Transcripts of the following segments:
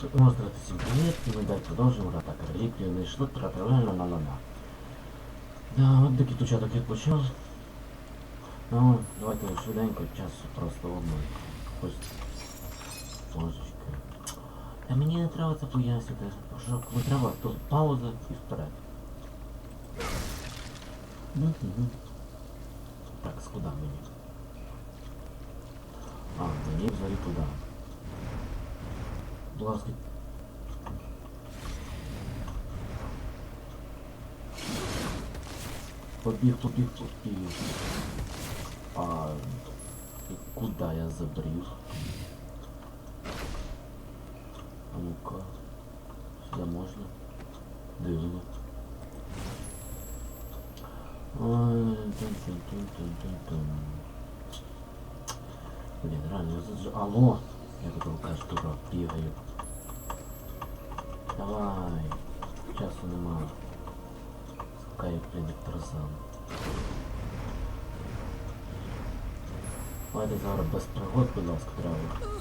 Такому здравствуйте, всем привет, и мы дальше продолжим врата королей, пленный шлот, тратарана на на на Да, вот таки тучаток я включил. Ну, давайте швиденько, час просто обман. Хоч ложечка. Та мені не треба це пояснити, що коли треба, то пауза и вперед. Угу. Так, скуда мені? А, взяли куда? туди. Блажный. Побіг, побіг, побіг. А куда я забрів? А ну-ка. Сюда можна? Дивно. Блин, реально, я тут же... Алло! Я тут кажется, что бігаю. Давай. Часу нема. Кайф прийде трасан. Давайте зараз без пригод, будь ласка, треба.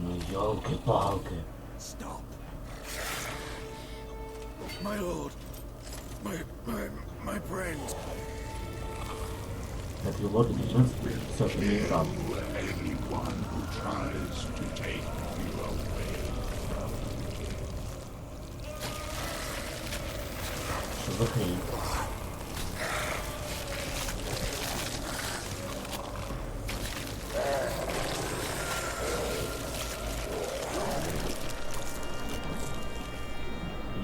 Ну ёлки-палки. Стоп. Мой лорд. Мой. мой. my friend. Так, лорд, все, що не там. Окей.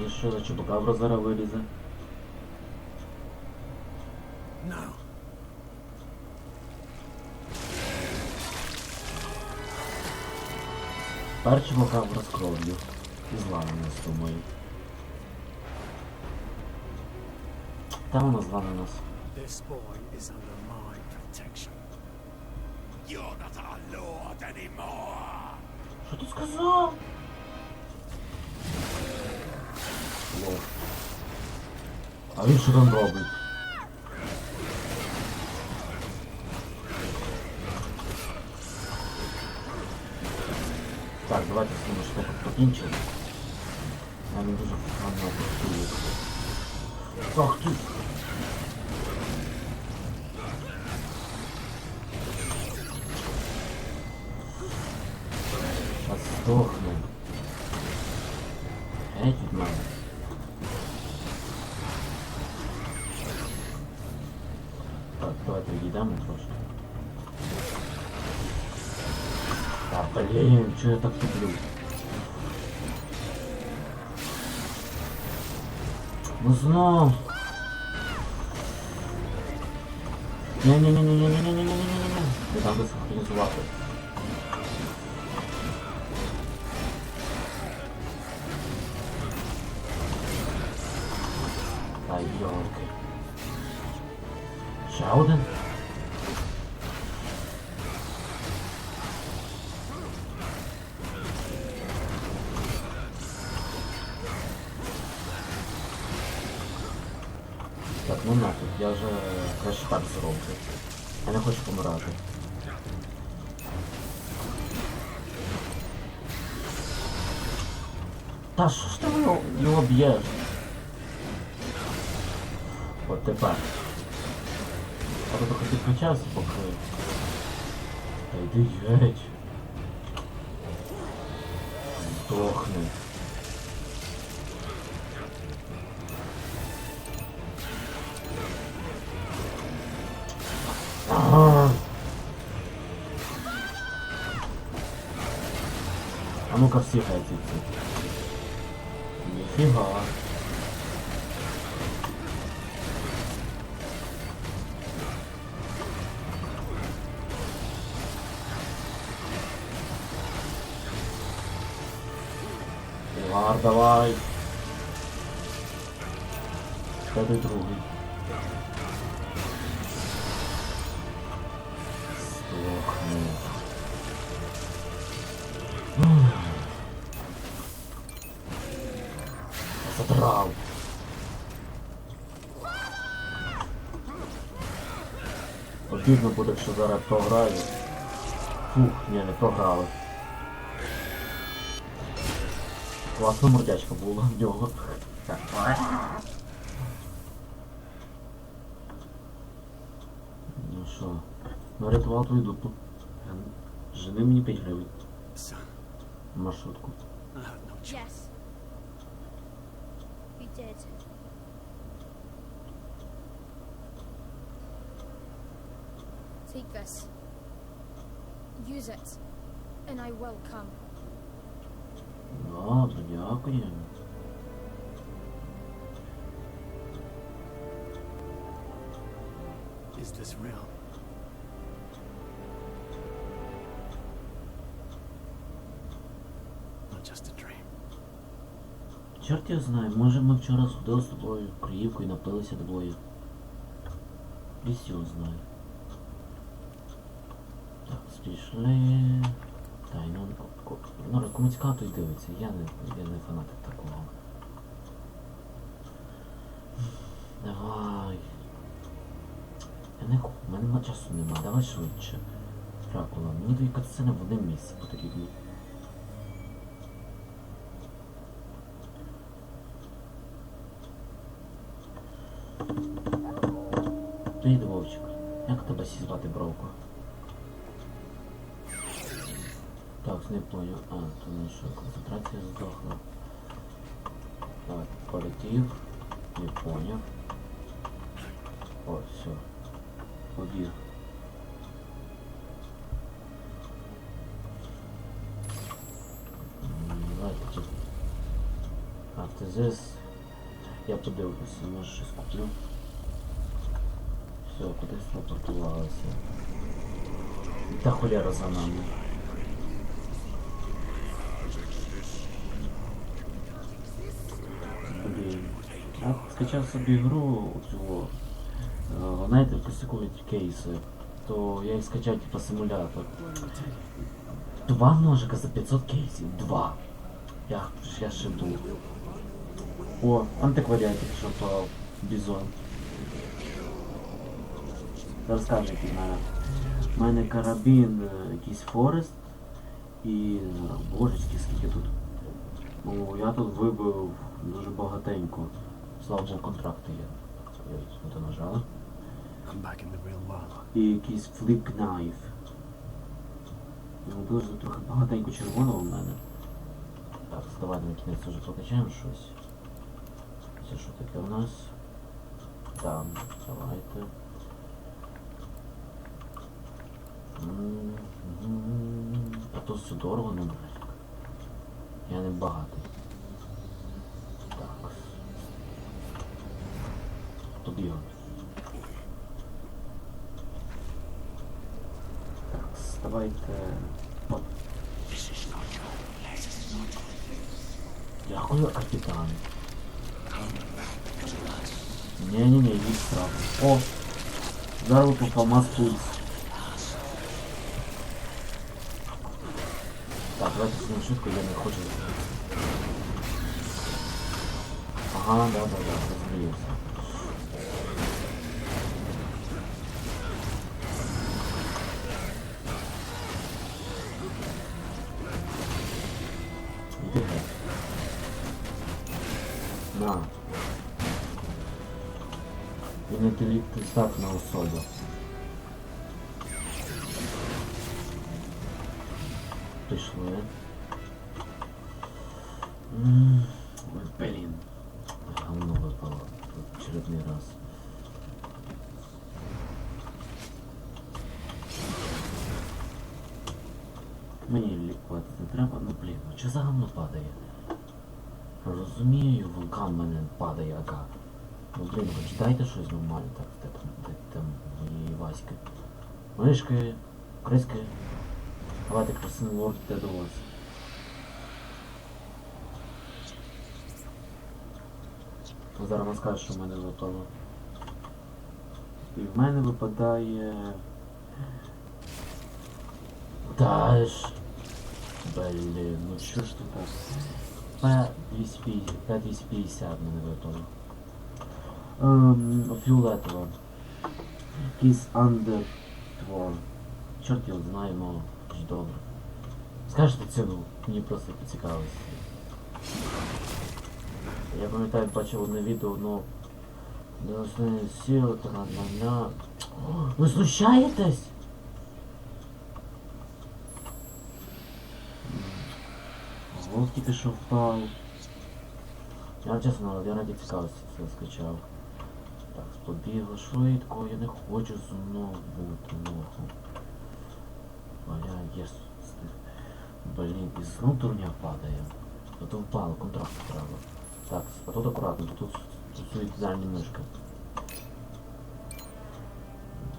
І що за чупакабра зараз вилізе? Перчимо кабра з кров'ю і зламаємо з тобою. Та вона зламана нас. This boy is under my protection. You're not our lord anymore. Що ти сказав? Лох. А він що там робить? Так, давайте з ними штуку покінчимо. А він дуже погано працює. Ах ты. Сейчас сдохну. Этот мало. Так, давай пригидаем просто. Да блин, что я так люблю? Ну знов. Ні-ні-ні-ні-ні-ні-ні-ні-ні-ні-ні. Не там десахалізувати. Та йолки. Ще один? Так, Помирати. Та що ж ти його, його б'єш? От тепер. А то трохи підключався поки. Та йди геть. Здохни. Громко все хотите. Нифига. Пилар, давай. Что ты другой? Сдохнул. Обідно буде, якщо зараз програю. Фух, ні, не програли. Класна мордячка була в нього. Ну що, нарятував твою дупу. Жени мені 5 гривень. Маршрутку. No. Yes. This. Use it, and I will come. Добре, дякую. Is this real? Not just a dream. Чорт я знаю, може ми вчора з тобою і напилися двоє. Десь його знає. Так, спішли. Та й ну, ну комусь кату й дивиться, я не, я не фанатик такого. Давай. Я не У мене часу нема, давай швидше. Дракула, мені дві катсцени в одне місце потрібні. Не понял. А, то не що, концентрація здохла. Так, полетів. Не поняв. О, все. Побіг. Давайте тут. Автозис. Я подивлюся, може щось куплю. Все, кудись телепортувалося. Та холєра за нами. Блін. Я скачав собі гру цього. е, Знаєте, косикують кейси. То я їх скачав типа симулятор. Два ножика за 500 кейсів. Два. Я, я шибу. О, антикваріатик, що попав. Бізон. Розкажи, мене. У мене карабін, е, якийсь Форест і. е, Божечки, скільки тут. Ну, я тут вибив дуже багатенько. Слава Богу, контракти є. Я це real world. І якийсь фліп кнайф. Ну, дуже трохи багатенько червоного в мене. Так, давай на кінець вже покачаємо щось. Це що таке у нас? Там, давайте. А то все дорого ну нафіг. Я не багатий. Так. Побігли. Так, давайте. От. Дякую, капітан. Ні-ні-ні, йдіть справа. О! Зараз попав мас пульс. Так, давайте з ним я не хочу. Ага, да, да, інтелект став на особу. Пішли. Блін. Говно випало. Тут очередний раз. Мені лікувати не треба, ну блін, ну чи за говно падає? Розумію, вулкан мене падає, ага. Ну блін, хоч дайте щось нормальне, так, де там, де мої Васьки. Мишки, криски. Давайте красивий лорд йде до вас. Ну, Зараз вам скажу, що в мене випало. І в мене випадає... Та ж... Блін, ну що ж тут так? П250 П250 мене випало. Ем, фіолетово. Якийсь Undertwar. Чорт його знає, ну, ж добре. Скажете ціну, мені просто поцікавилось. Я пам'ятаю, бачив одне відео, ну... До основної сили, та на Ви знущаєтесь? Волк тільки що впав. Я чесно, я раді цікавості це скачав. Побігла швидко, я не хочу знов бути ногу. Бля, єс. Блін, і знов дурня падає. То впало, контракт треба. Так, а тут акуратно, тут, тут суїцидальні мишки.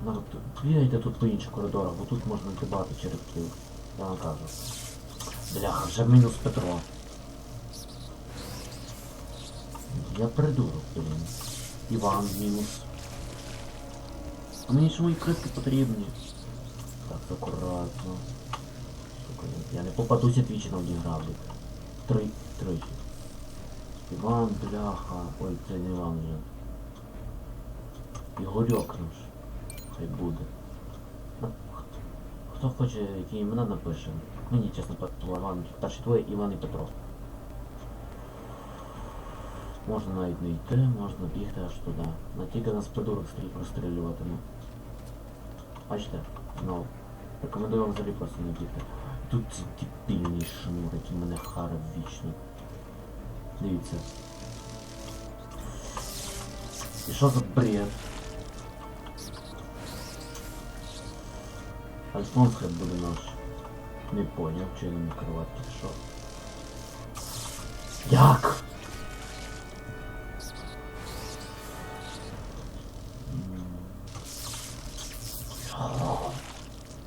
От, бігайте тут по інших коридорах, бо тут можна знайти багато черепків. Я вам кажу. Бляха, вже мінус Петро. Я придурок, блін. Іван мінус. А мені ж мої критки потрібні. Так, акуратно. Сука, я- не попадуся двічі на одній граблі. Три, тричі. Іван, бляха. Ой, це не Іван вже. Ігорьок наш. Хай буде. Ну, Хто хоче, які імена напише. Мені чесно Іван. Перші двоє Іван і Петро. Можна навіть не йти, можна бігти аж туди. На тільки нас придурок стоїть розстрілюватиме. Бачите? Ну, рекомендую вам взагалі просто не бігти. Тут ці дебільний шнур, який мене харив вічно. Дивіться. І що за бред? Альфонс хай буде наш. Не поняв, чи не керувати, що. Як?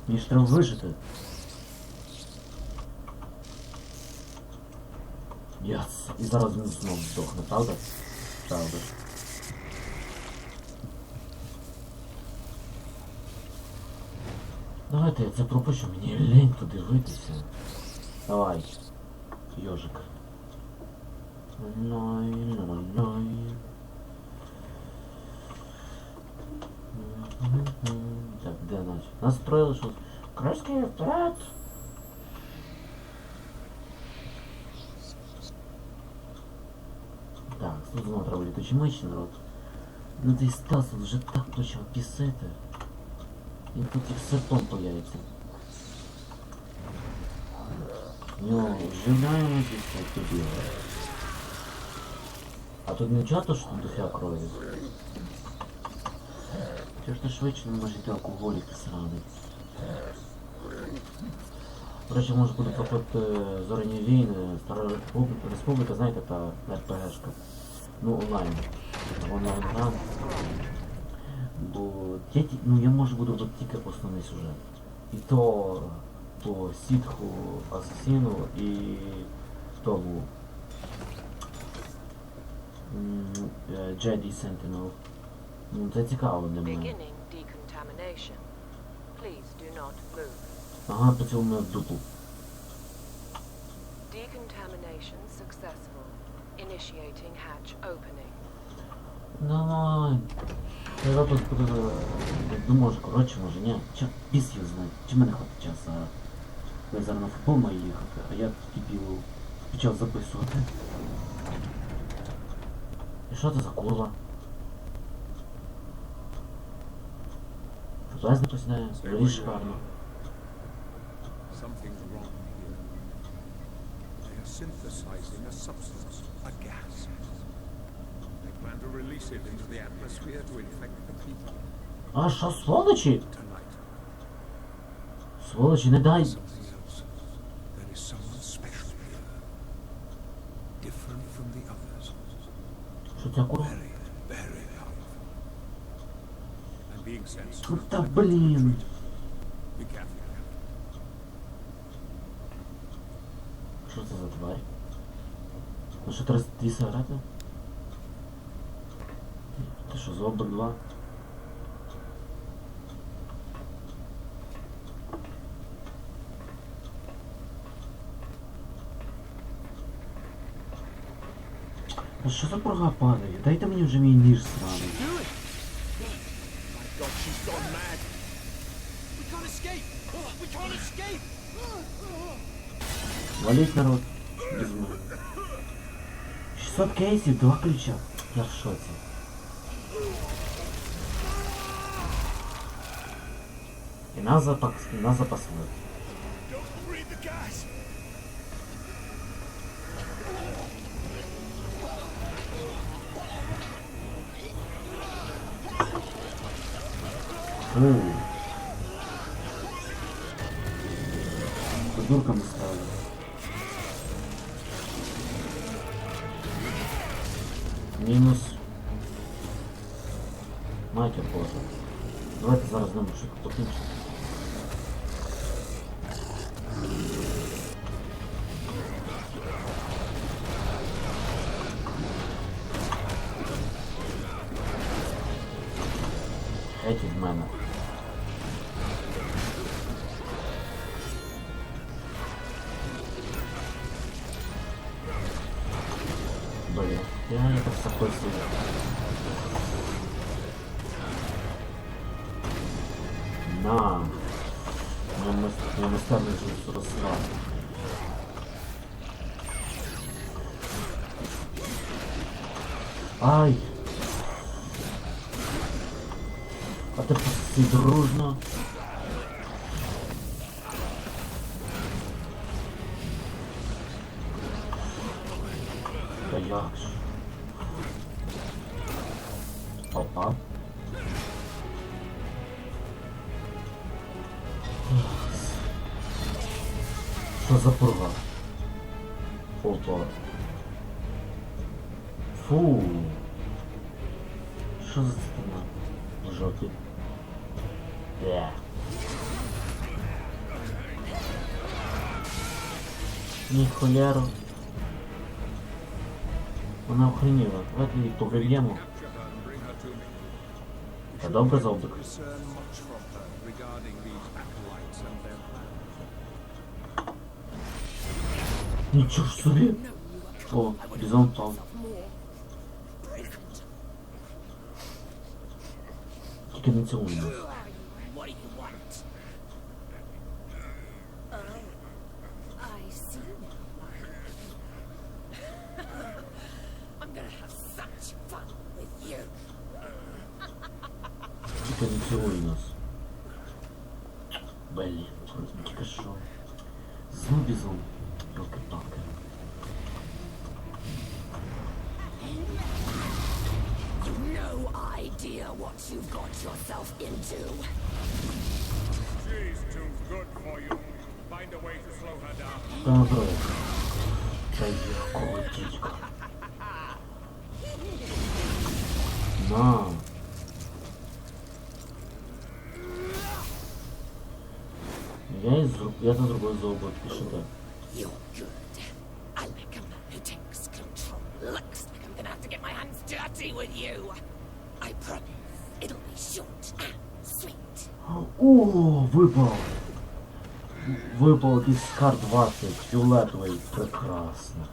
Мені ж треба вижити. Яс. І зараз він знов здохне, правда? Правда. Давайте я це пропущу, мені лень туди дивитися. Давай. Йожик. Лай, лай. Так, Настроїли, що... Краски вперед! Так, тут знову треба літучі миші, народ. Ну цей Стас вже так почав пісити. Він тут як серпом появиться. Вживляємося і все тобі. А тут не чато, що тут крові. Чого ж ти швидше не може йти алкоголік сраний? До речі, може буде проходити зоряні війни, Стара Республіка, Республіка, знаєте, та РПГшка. Ну, онлайн. Онлайн гра. Бо я, ну, я можу буду тільки основний сюжет. І то по сітху, асасіну і тому е, Jedi Sentinel. Ну, це цікаво для мене. Ага, поцілуй мене в дупу. Decontamination successful. Initiating hatch opening. Давай. Я зараз буду... Ну може, коротше, може, ні. Чи біс його знає. Чи мене хватить часу? Я зараз на футбол маю їхати, а я дебілу почав записувати. І що це за курва? Влезне хтось не, взагалі шикарно. Something's wrong here. They are synthesizing a substance, a gas. They plan to release it into the atmosphere to infect the people А що, сволочі? tonight. Сволочі, не дай. Something else. There is someone special here. Different from the others. Що це курва? And being sent Ну та блін. Be careful. Що це за тварь? Ну що, треба дві сигарети? Ти що, зробив два? Ну що за прога падає? Дайте мені вже мій ніж mad. We can't escape. We can't escape. Валіть народ. Візьму. 600 кейсів, два ключа. Я в шоці. І нас, запас, нас запасли. Don't Фу. Придурками стали. Мінус. Матір Боже. Давайте зараз з ним щось покінчимо. Всі дружно. Та як ж? Опа. Що за пурга? Опа. Фу. Що за much from her regarding these acolytes and their plans. Нічого собі. О, бізон впав. Тільки не цілуй нас. yourself into. She's too good for you. Find a way to slow her down. Та набрали. Та якого дідька. На. Я і зроб... Я це зробив зообот. Пішите. You're О, випав. Випав якийсь скар 20, фіолетовий. Прекрасно.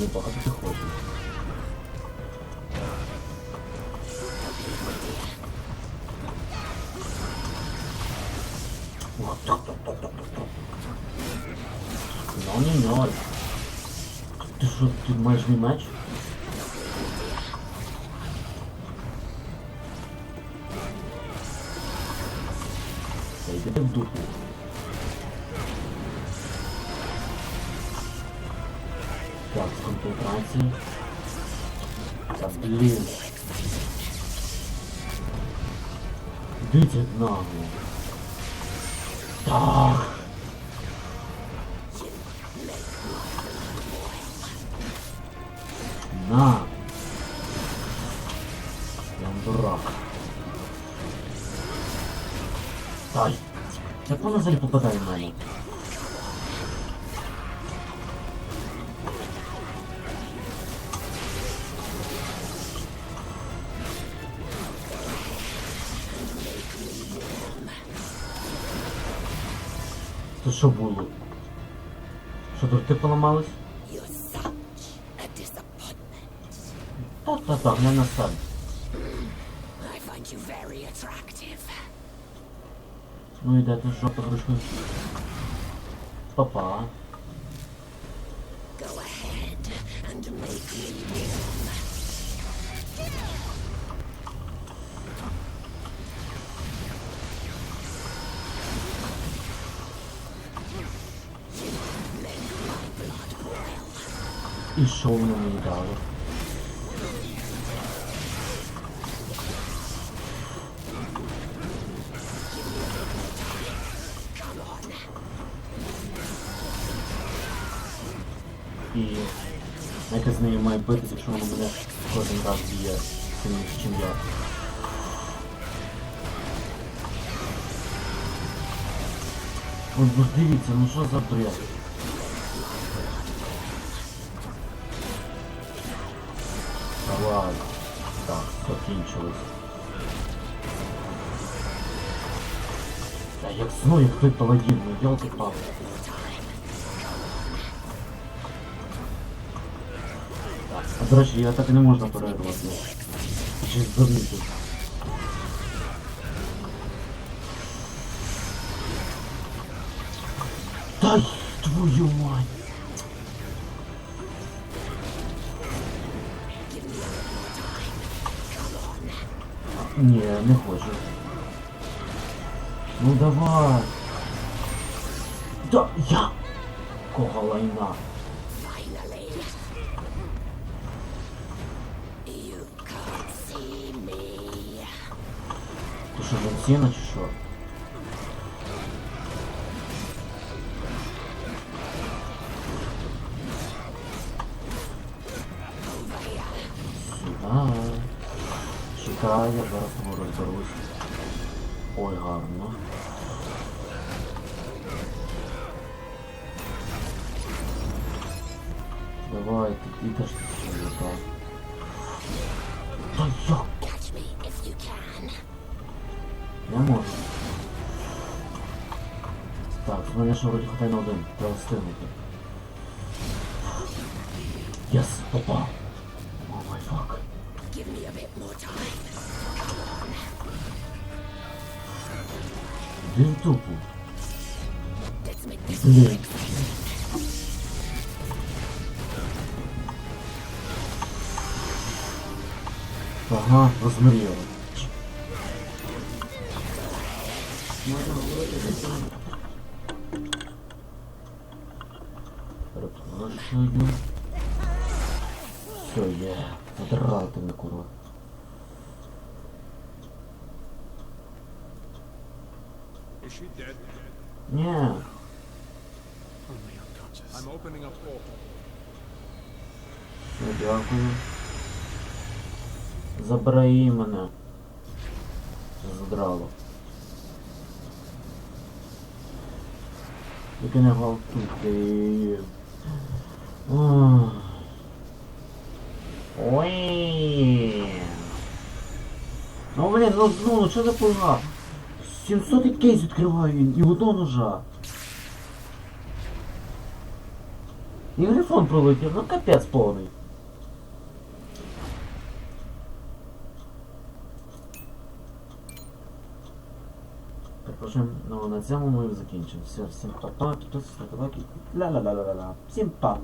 Не багато ти так. Ну, не ноль. Ти що, ти маєш мій меч? Дивіться як нагло. Так. На. Я дурак. Ай. Як вона взагалі попадає в мене? То що було? Що дурти поламались? You're such a disappointment. Та-та-та, не на себе. I find you very attractive. Ну йдете жопа грушкою. Папа. Go ahead and make me new. І що воно мені дало? І як я з нею маю битися, якщо воно мене кожен раз б'є сильніше, чим я. От ж дивіться, ну що за бред? Давай. Так, закінчилось. Та як знову, як той паладін, ну ялки палки А до речі, я так і не можна перервати. Чи звернути. Та твою мать! Ні, не хочу. Ну давай. Да я. Кого лайна? Ты что, Джон чи що? Зараз з. Ой, гарно. Давай, ти підеш сюди, так. Я можу. Так, в мене ще вроді хватає на один. Треба встигнути. Єс, попав. О май фак. Give me a bit more time. Make this Блін. Ага, розмріяли. Перепрошую. Все, є. Задрати мене, курва. Is she dead? Ні. Only unconscious. I'm opening a portal. Ну, дякую. Забирай мене. Це задрало. Тільки не гвалтуйте. Ах. Ой. Ну блін, ну ну, ну що за пуга? 700 кейс відкриваю і одного ножа. І грифон пролетів, ну капець повний. Перепрошую, ну на цьому ми закінчимо. Все, всім па-па, підписуйтесь на лайки. Ля-ля-ля-ля-ля. Всім па.